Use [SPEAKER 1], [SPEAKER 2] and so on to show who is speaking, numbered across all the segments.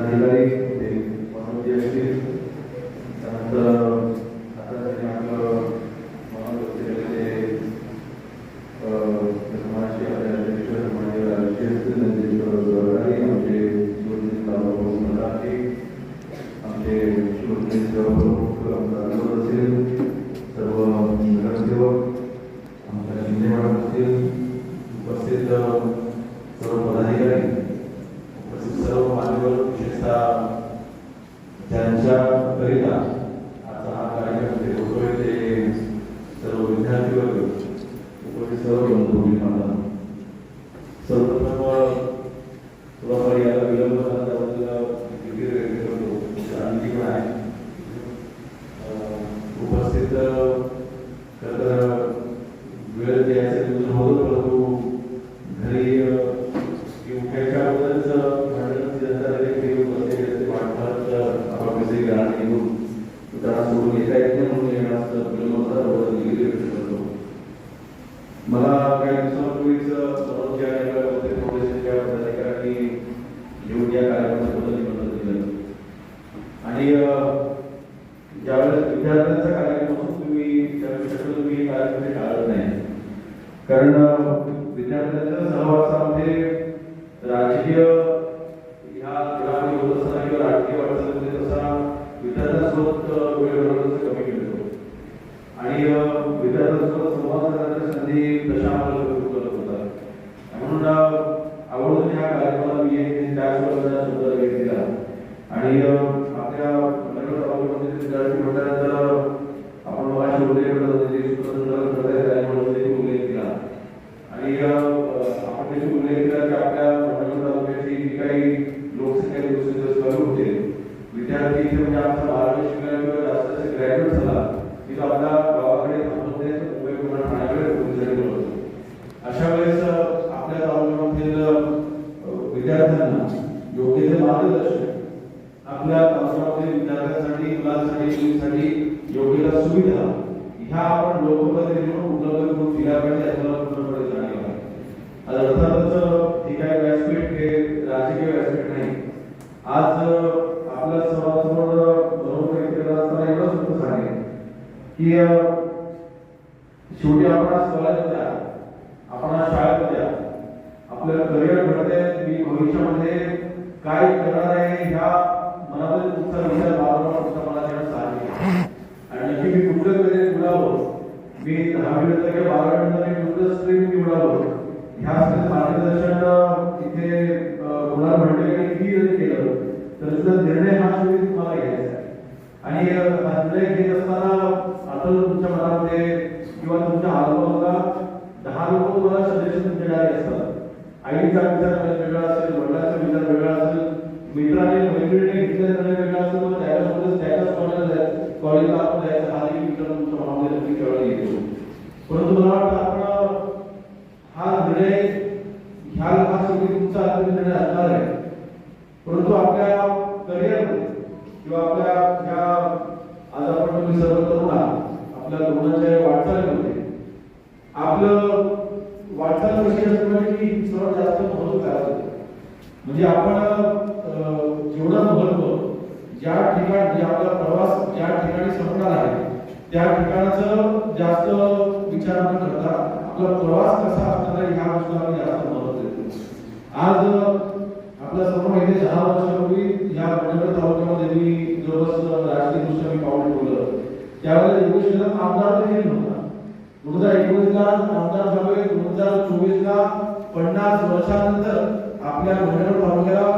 [SPEAKER 1] my life त्यांच्याकरिता आता हा कार्यक्रम होतोय ते सर्व विद्यार्थी वर्ग सर्व बंधू विद्यार्थ्यांसोबत संवाद संधी उपलब्ध होतात म्हणून आवडून ह्या कार्यक्रमाला मी एक त्याचबरोबर शब्द आणि आपल्या विद्यार्थी आपण माझ्या आणि आपण त्याची उल्लेख केला की आपल्या नगर तालुक्याची जी काही लोकसंख्या दिवसेंदिवस होते विद्यार्थी म्हणजे आमचा बारावी शिकला जास्त ग्रॅज्युएट झाला की तो आपल्या गावाकडे थांबत नाही तर मुंबई पुन्हा ठाण्याकडे पोहोचले होतो अशा वेळेस अ, आपल्या तालुक्यामधील अ, विद्यार्थ्यांना योग्य ते मार्गदर्शन आपल्या पावसामध्ये विद्यार्थ्यांसाठी मुलांसाठी मुलींसाठी योग्य त्या सुविधा ह्या आपण लोकप्रतिनिधी म्हणून उपलब्ध करून दिल्या पाहिजे याची पूर्णपणे जाणीव आहे आता अर्थातच हे काय व्यासपीठ हे राजकीय व्यासपीठ नाही आज आपल्या सर्वांसमोर बरोबर करत असताना एवढंच होतं सांगेन की शेवटी आपण आज कॉलेज आहात. आपण आज शाळेत आहात. आपलं करिअर घडते मी भविष्यामध्ये काय करणार आहे ह्या मनामध्ये तुमचा विचार वारंवार तुमचा मला त्याला साहजिक आणि नक्की मी कुठलं कधी निवडावं मी दहावी नंतर किंवा बारावी नंतर मी कुठलं स्ट्रीम निवडावं ह्या मार्गदर्शन अ, इथे अ, कोणाला की किती जरी केलं तर त्याचा निर्णय हा शेवटी तुम्हाला घ्यायचा आहे. आणि हा निर्णय घेत असताना आता तुमच्या मनामध्ये किंवा तुमच्या आजूबाजूला दहा लोक तुम्हाला सजेशन देणारे असतात आईचा विचार त्याच्याच कॉलेजला कॉलेजला आपण जायचं हाही विचार तुमच्या मनामध्ये नक्की त्यावेळी येतो परंतु मला वाटतं आपण हा निर्णय हा। शेवटी तुमचा अंतिम निर्णय असणार आहे परंतु आपल्या करिअरमध्ये किंवा आपल्या ह्या आज आपण तुम्ही सर्व तरुण आपल्या तरुणाच्या वाटचालीमध्ये आपलं वाटचाल कशी असते म्हणजे की सर्वात जास्त महत्त्व काय असतं म्हणजे आपण अं, जेवढं महत्त्व ज्या ठिकाण जे आपला प्रवास ज्या ठिकाणी संपणार आहे त्या ठिकाणाचं जास्त विचार न करता आपला प्रवास कसा असणार आहे ह्या गोष्टीला आपण जास्त महत्त्व देतो. आज आपल्यासमोर माहिती दहा वर्षापूर्वी या पंढरपूर तालुक्यामध्ये मी जवळपास राजकीय दृष्ट्या मी पाऊल ठेवलं. त्यावेळेला योगेश्वरला आमदार देखील नव्हता. दोन हजार एकोणीसला आमदार झालोय दोन हजार चोवीसला पन्नास वर्षानंतर आपल्या मंडळ तालुक्याला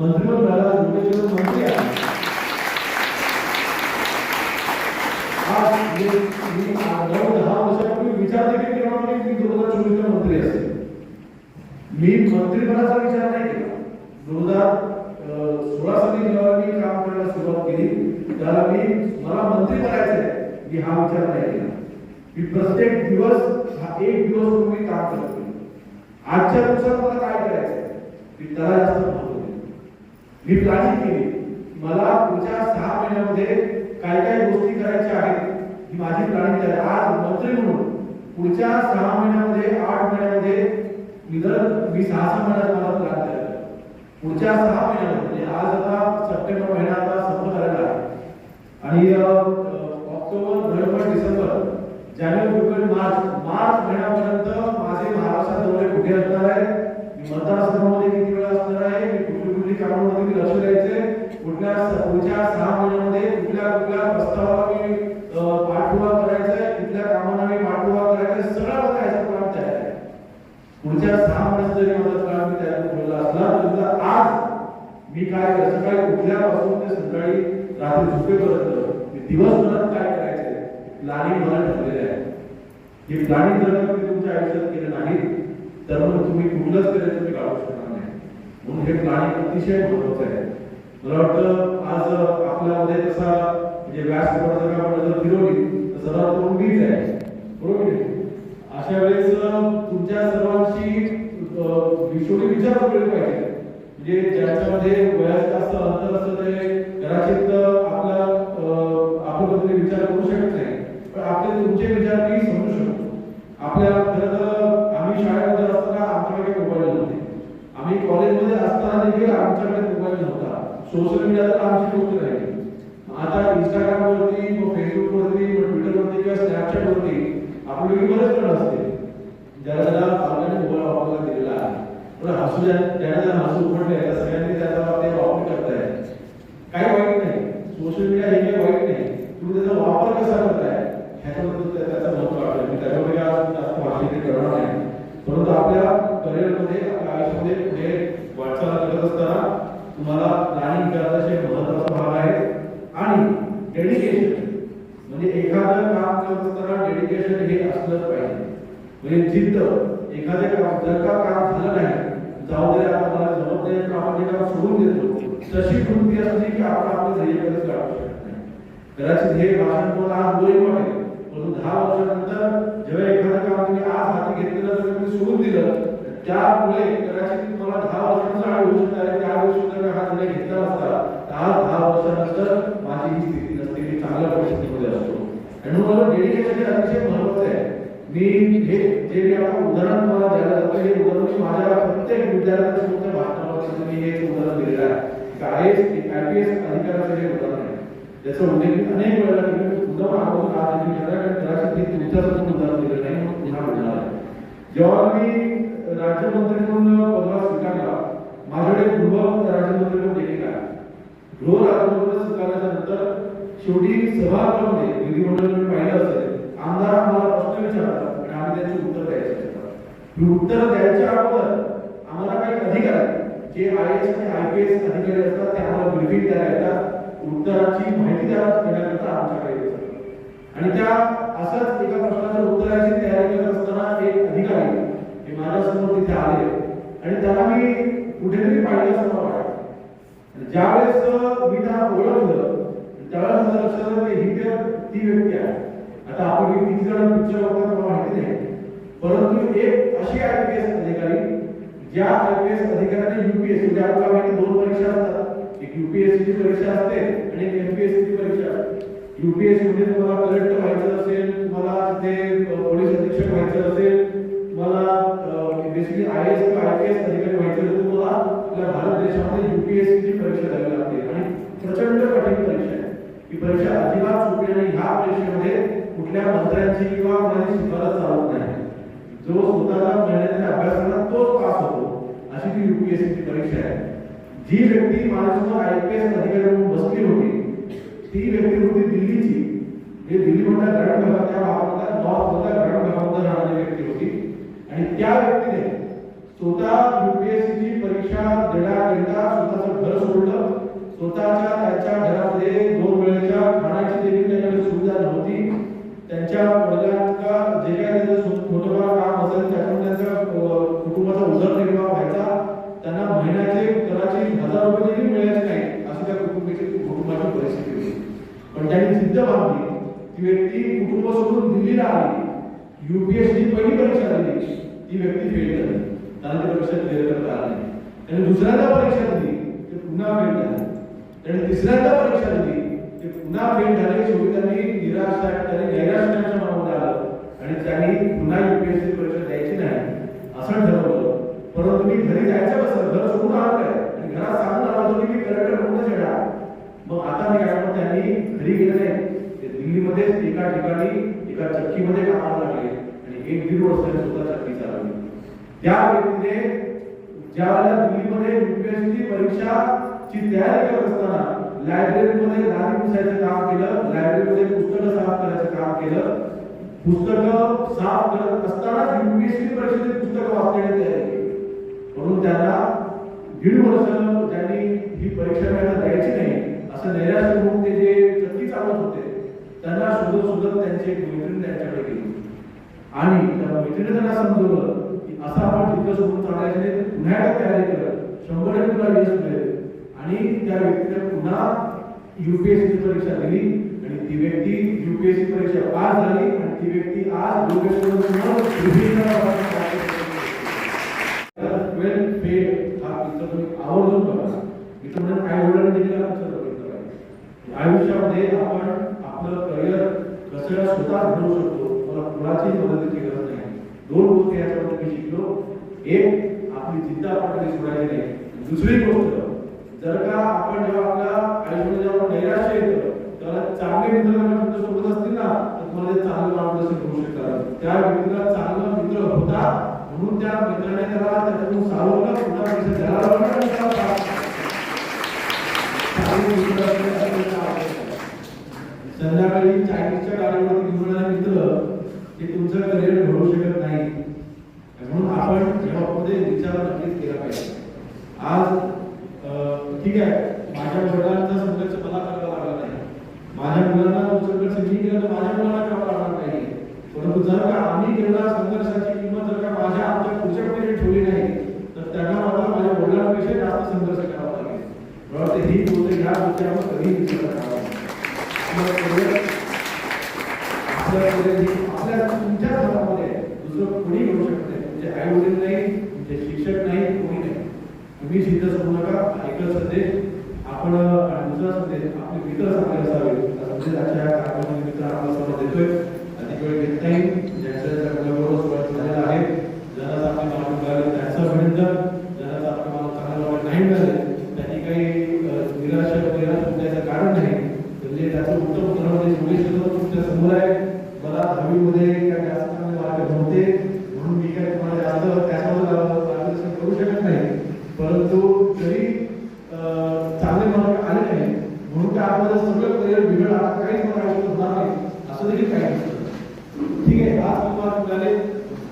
[SPEAKER 1] मंत्रिमंडळाला योगेश्वर मंत्री आहे आज मी मी नऊ दहा वर्षापूर्वी विचार देखील केला मी दोन हजार चोवीसला मंत्री असेल मी मंत्रिपदाचा विचार नाही केला दोन हजार सोळा साली जेव्हा मी काम करायला सुरुवात केली त्याला मी मला मंत्री करायचंय मी हा विचार नाही केला मी प्रत्येक दिवस हा एक दिवस मी काम करतो आजच्या दिवसात मला काय करायचं मी त्याला जास्त महत्त्व मी प्लॅनिंग केली मला पुढच्या सहा महिन्यामध्ये काय काय गोष्टी करायच्या आहेत ही माझी प्राणी आज मंत्री म्हणून पुढच्या सहा महिन्यामध्ये आठ महिन्यामध्ये मी जर मी सहा सहा महिन्यात मला प्लॅन केला पुढच्या सहा महिन्यामध्ये म्हणजे आज आता सप्टेंबर महिना आता संपत आलेला आहे. आणि ऑक्टोबर नोव्हेंबर डिसेंबर जानेवारी फेब्रुवारी मार्च मार्च महिन्यापर्यंत माझे महाराष्ट्रात दौरे कुठे असणार आहे? मी मतदारसंघामध्ये किती वेळा असणार आहे? मी कुठली कुठली कामांमध्ये मी लक्ष द्यायचे? पुढच्या पुढच्या सहा महिन्यामध्ये कुठल्या करायचा कुठल्या कामांना मी पाठपुरावा करायचा सगळं बघायचा प्लॅन तयार आहे. पुढच्या सहा महिन्यात जरी माझा प्लॅन मी तयार ठेवला असला तरी आज मी काय सकाळी उठल्यापासून ते संध्याकाळी रात्री झोपेपर्यंत मी दिवसभरात काय करायचे प्लॅनिंग मला ठरलेले आहे. हे प्लॅनिंग जर तुम्ही तुमच्या आयुष्यात केलं नाही तर मग तुम्ही कुठलंच करिअर तुम्ही काढू शकणार नाही.
[SPEAKER 2] म्हणून हे प्लॅनिंग अतिशय महत्वाचं आहे. मला वाटतं आज आपल्यामध्ये तसा म्हणजे व्यास जर आपण जर फिरवली तर सर्वात करून मीच आहे. बरोबर अशा वेळेस तुमच्या सर्वांशी विषोडी विचार केले पाहिजे. म्हणजे ज्याच्यामध्ये वयाचं जास्त अंतर असतं ते कदाचित आपला आपण कधी विचार करू शकत नाही. पण आपले तुमचे विचार मी समजू शकतो. आपल्या खरं तर आम्ही शाळेमध्ये असताना आमच्याकडे मोबाईल नव्हते. आम्ही कॉलेजमध्ये असताना देखील आमच्याकडे मोबाईल नव्हता. सोशल मीडिया तर आमची गोष्ट राहिली. आता इंस्टाग्राम वरती मग फेसबुक वरती मग ट्विटर वरती किंवा स्नॅपचॅट वरती आपल्याकडे बरेच जण असते. ज्याला ज्याला आपल्याला मोबाईल वापरायला दिलेला आहे. पण हसू ज्या ज्याला ज्याला हसू उमटले त्या सगळ्यांनी त्याचा ते वापर करताय. काही वाईट नाही. सोशल मीडिया हे काही वाईट नाही. तुम्ही त्याचा वापर कसा करताय ह्याच्याबद्दल त्याचा महत्त्व वाटतं मी त्याच्यामध्ये आज जास्त भाषण करणार नाही परंतु आपल्या करिअरमध्ये आपल्या आयुष्यामध्ये पुढे वाटचाल करत असताना तुम्हाला प्लॅनिंग करण्याचे महत्त्वाचा भाग आहे आणि डेडिकेशन म्हणजे एखादं काम करत असताना डेडिकेशन हे असलंच पाहिजे म्हणजे जिद्द एखाद्या काम जर का काम झालं नाही जाऊ दे आता मला जमत सोडून देतो तशी कृती असली की आपण आपलं ध्येय कधीच काढू शकत नाही. कदाचित हे भाषण कोण आज बोरिंग वाटेल परंतु दहा वर्षानंतर जेव्हा एखादं काम तुम्ही आज हाती घेतलेलं तर तुम्ही सोडून दिलं त्यामुळे कदाचित तुम्हाला दहा वर्षांचा आळ होऊ शकता आणि त्या वर्षी जर हा निर्णय घेतला असता आज दहा वर्षानंतर माझी ही स्थिती नसते मी चांगल्या परिस्थितीमध्ये असतो. आणि मला डेडिकेशन हे अतिशय महत्वाचं आहे. मी हे जे मी आता उदाहरण तुम्हाला द्यायला जातो हे उदाहरण मी माझ्या प्रत्येक विद्यार्थ्यांच्या तुमच्या भाषणामध्ये मी हे उदाहरण दिलेलं आहे. आय एस आय अधिकाऱ्याचं हे उदाहरण आहे त्याचा उल्लेख अनेक वेळेला केला. मी पुन्हा मागवून आज देखील केला कारण कदाचित मी तुमच्याच उदाहरण दिलं नाही म्हणून पुन्हा बोलणार आहे. जेव्हा मी राज्यमंत्री म्हणून पदभार स्वीकारला माझ्याकडे गृह राज्यमंत्री म्हणून देखील आहे गृह राज्यमंत्री स्वीकारल्याच्या नंतर शेवटी सभागृहामध्ये विधिमंडळ पाहिलं असेल आमदार आम्हाला प्रश्न विचारतात आणि आम्ही त्यांची उत्तर द्यायची उत्तर द्यायच्या अगोदर आम्हाला काही अधिकार आहे जे आय एस आणि आय पी एस अधिकारी असतात ते आम्हाला ब्रिफिंग द्यायला उत्तराची माहिती द्यायला देण्याकरता आमच्याकडे येतात. आणि त्या असंच एका प्रश्नाच्या उत्तराची तयारी करत असताना एक अधिकारी हे माझ्यासमोर तिथे आले. आणि त्याला मी कुठेतरी पाहिलं असं मला वाटलं ज्यावेळेस मी त्यांना ओळखलं त्यावेळेस माझं लक्षात आलं की ही त्या- ती व्यक्ती आहे. आता आपण किती जण पिक्चर बघतात मला माहिती नाही. परंतु एक अशी आय पी एस अधिकारी ज्या आय पी एस अधिकाऱ्याने युपीएससी म्हणजे आपल्या माहिती दोन परीक्षा असतात. एक युपीएससी ची परीक्षा असते आणि एक एमपीएससीची परीक्षा. असते युपीएससी मध्ये तुम्हाला कलेक्टर व्हायचं असेल तुम्हाला ते पोलीस अधीक्षक व्हायचं असेल तुम्हाला बेसिकली आय एस किंवा आय पी एस अधिकारी व्हायचं असेल तर तुम्हाला आपल्या भारत देशामध्ये युपीएससी ची परीक्षा द्यावी लागते. आणि प्रचंड कठीण परीक्षा आहे. ही परीक्षा अजिबात सोपी नाही ह्या परीक्षेमध्ये कुठल्या मंत्र्यांची किंवा कोणाची शिफारस चालत नाही. जो स्वतःला मेहनतीने अभ्यास करणार तोच अशी ती युपीएससी ची परीक्षा आहे. जी व्यक्ती माझ्यासमोर आय पी एस अधिकारी म्हणून बसली होती ती व्यक्ती होती दिल्लीची. जे दिल्ली मधल्या ग्रामीण भागात त्या नॉर्थ मधल्या ग्रामीण भागामध्ये राहणारी व्यक्ती होती. आणि त्या व्यक्तीने स्वतः युपीएससीची परीक्षा देण्याकरिता स्वतःचं घर सोडलं. स्वतःच्या त्याच्या घरामध्ये दोन वेळेच्या खाण्याची देखील त्याच्याकडे सुविधा नव्हती. त्यांच्या वडिलांना हजार रुपये देखील मिळायचे नाही अशी त्या कुटुंबाची कुटुंबाची परिस्थिती होती. पण त्यांनी सिद्ध बांधली ती व्यक्ती कुटुंब सोडून दिल्लीला आली युपीएससी पहिली परीक्षा दिली ती व्यक्ती फेल झाली. त्यांना ती परीक्षा क्लिअर करता आली त्याने दुसऱ्यांदा परीक्षा दिली ते पुन्हा फेल झाले. त्याने तिसऱ्यांदा परीक्षा दिली ते पुन्हा फेल झाले. शेवटी त्यांनी निराश त्याने नैराश त्यांच्या मनामध्ये आलं. आणि त्यांनी पुन्हा युपीएससी परीक्षा द्यायची नाही असं ठरवलं. परंतु मी घरी जायचं कसं? घर सोडून आलं काय? त्याला सांगून आला होतो की मी कलेक्टर होऊनच येणार. मग आता मी काय त्यांनी घरी गेले ते दिल्लीमध्येच एका ठिकाणी एका चक्कीमध्ये कामाला लागले. आणि एक दीड वर्षाने सुद्धा चक्की चालवली. त्या व्यक्तीने ज्या वेळेला दिल्लीमध्ये युपीएससी परीक्षा ची तयारी करत असताना लायब्ररीमध्ये गादी पुसायचं काम केलं लायब्ररीमध्ये पुस्तकं साफ करायचं काम केलं पुस्तकं साफ करत असताना युपीएससी परीक्षेचे पुस्तकं वाचण्याची तयारी केली. म्हणून त्यांना दीड वर्ष ज्यांनी ही परीक्षा त्यांना द्यायची नाही असं नैराश होऊन ते जे चक्की चालवत होते त्यांना शोधत शोधत त्यांची एक मैत्रीण त्यांच्याकडे गेली. आणि त्या मैत्रिणी त्यांना समजवलं की असं आपण तिथं सोडून चालायचं नाही पुन्हा एकदा तयारी करत शंभर आणि त्या व्यक्तीने पुन्हा युपीएससी परीक्षा दिली आणि ती व्यक्ती युपीएससी परीक्षा पास झाली आणि ती व्यक्ती आज योगेश्वर पुन्हा विभिन्न वेल पेड हा पिक्चर तुम्ही आवर्जून बघा मी तर म्हणेन काय वडिलांनी देखील हा पिक्चर बघितला पाहिजे आयुष्यामध्ये आपण आपलं करिअर कसं स्वतः घडवू शकतो. मला कुणाची मदतीची गरज नाही. दोन गोष्टी याच्यावर मी शिकलो. एक आपली जिद्द आपण कधी सोडायची नाही. दुसरी गोष्ट जर का आपण जेव्हा आपल्या आयुष्यामध्ये जेव्हा नैराश्य येतं त्याला चांगले मित्र तुमच्यासोबत असतील ना तर तुम्हाला ते चांगलं मार्गदर्शन करू शकतात. त्या व्यक्तीला चांगला मित्र होता म्हणून त्या मित्राने त्याला त्याच्यातून सावरलं पुन्हा पैसे द्यायला लावलं आणि त्याला पास केलं. चांगले मित्र असणे अत्यंत आवश्यक आहे. संध्याकाळी चायनीजच्या कार्यक्रमात निवडणारे मित्र ते तुमचं करिअर घडवू शकत नाही. म्हणून आपण जेव्हा विचार नक्कीच केला पाहिजे. आज ठीक आहे माझ्या वडिलांचा संघर्ष मला करावा लागला नाही. माझ्या मुलांना संघर्ष मी केला तर माझ्या मुलांना करावा लागणार नाही. परंतु जर का आम्ही केलेला संघर्षाची किंमत जर का माझ्या आमच्या पुढच्या पिढीने ठेवली नाही तर त्यांना मला माझ्या वडिलांपेक्षा जास्त संघर्ष करावा लागेल. ही गोष्ट ह्या गोष्टीवर कधी विचार करावा आपल्या तुमच्या दुसरं कोणी करू शकत नाही तुमचे आई वडील नाही तुमचे शिक्षक नाही कोणी नाही तुम्ही सिद्ध समजू नका एकच संदेश आपण दुसरा संदेश आपले मित्र चांगले असावे संदेश आजच्या कार्यक्रमामध्ये मित्र समोर देतोय अधिक वेळ घेत नाही ज्यांच्या बरोबर सुरुवात झालेला आहे ज्यांना आपले मार्ग मिळाले त्यांचं अभिनंदन ज्यांना आपले मार्ग चांगले मार्ग नाही मिळाले त्यांनी काही अ, निराश निराश होण्याचं कारण नाही म्हणजे त्याचं उत्तम उत्तर म्हणजे योगेश कदम तुमच्यासमोर आहे मला दहावीमध्ये काय जास्त चांगले मार्क नव्हते म्हणून मी काय तुम्हाला जास्त त्याच्यावर मार्गदर्शन करू शकत नाही परंतु जरी चांगले मार्ग आले नाही म्हणून त्या आपलं सगळं करिअर बिघडला. काहीच मला आयुष्यात होणार नाही. असं देखील काही नसतं. ठीक आहे आज तुम्हाला मिळाले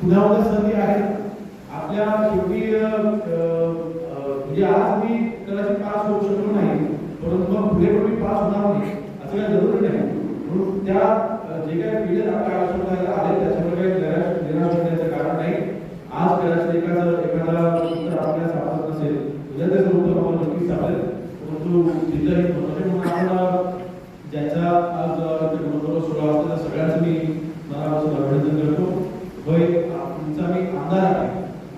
[SPEAKER 2] पुन्हा एकदा संधी आहे. आपल्या शेवटी म्हणजे आज मी कदाचित पास होऊ शकलो नाही परंतु मग पुढे पण मी पास होणार नाही असं काही जरुरी नाही. म्हणून त्या जे काही पिढ्यात आपल्या आयुष्यामध्ये आले त्याच्यामुळे काही निराश निराश होण्याचं कारण नाही. आज कदाचित एखादं एखादा आपल्या आपल्याला सापडत नसेल त्याचं उत्तर आपण नक्कीच सापडेल परंतु जिल्हा ही महत्वाची म्हणून आपण ज्याचा आज इथे सोहळा असतो त्या सगळ्यांचं मी मनापासून अभिनंदन करतो होय तुमचा मी आमदार आहे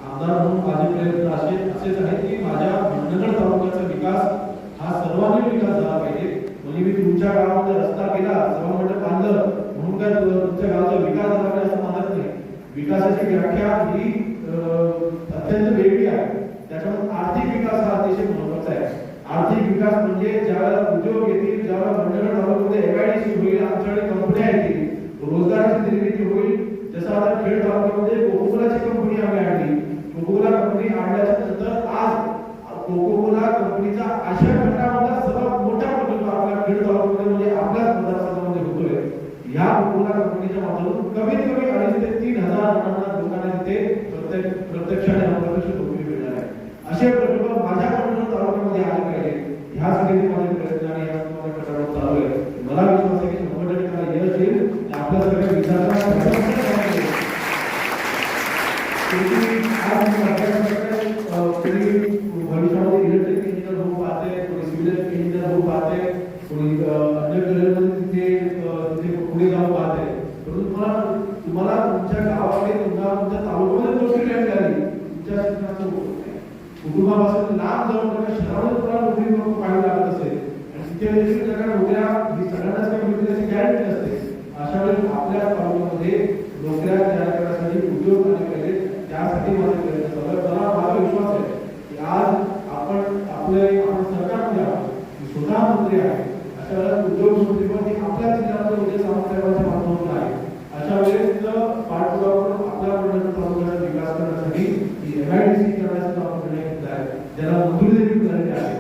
[SPEAKER 2] आमदार म्हणून माझे प्रयत्न असे असेच आहेत की माझ्या भंडगड तालुक्याचा विकास हा सर्वांगीण विकास झाला पाहिजे म्हणजे मी तुमच्या गावामध्ये रस्ता केला सभामंडप बांधलं म्हणून काय तुमच्या गावाचा विकास झाला पाहिजे असं म्हणत नाही विकासाची व्याख्या ही अत्यंत वेगळी आहे. आर्थिक विकास हा अतिशय महत्त्वाचा आहे. आर्थिक विकास म्हणजे ज्यावेळेला उद्योग येतील ज्यावेळेला मंडळ तालुक्यामध्ये एमआयडीसी होईल आमच्याकडे कंपन्या येतील रोजगाराची निर्मिती होईल. जसं आता खेड तालुक्यामध्ये कोकोकोलाची कंपनी आम्ही आणली. कोकोकोला कंपनी आणल्याच्या नंतर आज कोकोकोला कंपनीचा अशा खंडामधला सर्वात मोठा प्रकल्प आपल्या खेड तालुक्यामध्ये म्हणजे आपल्याच मतदारसंघामध्ये होतोय. ह्या कोकोला कंपनीच्या माध्यमातून कमीत कमी अडीच ते तीन हजार लोकांना तिथे प्रत्यक्ष प्रत्यक्ष आणि अप्रत्यक्ष Все आणि तिथे देखील जर का नोकऱ्या ही सगळ्यांनाच काही मिळते त्याची गॅरंटी नसते अशा वेळी आपल्या तालुक्यामध्ये नोकऱ्या तयार करण्यासाठी उद्योग आले पाहिजे त्यासाठी माझे प्रयत्न चालू आहेत. मला माझा विश्वास आहे की आज आपण आपले आपण सरकारमध्ये आहोत स्वतः मंत्री आहे अशा वेळेला उद्योग मंत्री पण आपल्या जिल्ह्यामध्ये म्हणजे उद्या सामर्थ्याच्या माध्यमातून आहे. अशा वेळेस पाठपुरावा करून आपल्या मंडळ तालुक्याचा विकास करण्यासाठी ही एमआयडीसी करण्याचा आपण निर्णय घेतला आहे. ज्याला मंजुरी देखील मिळालेली आहे.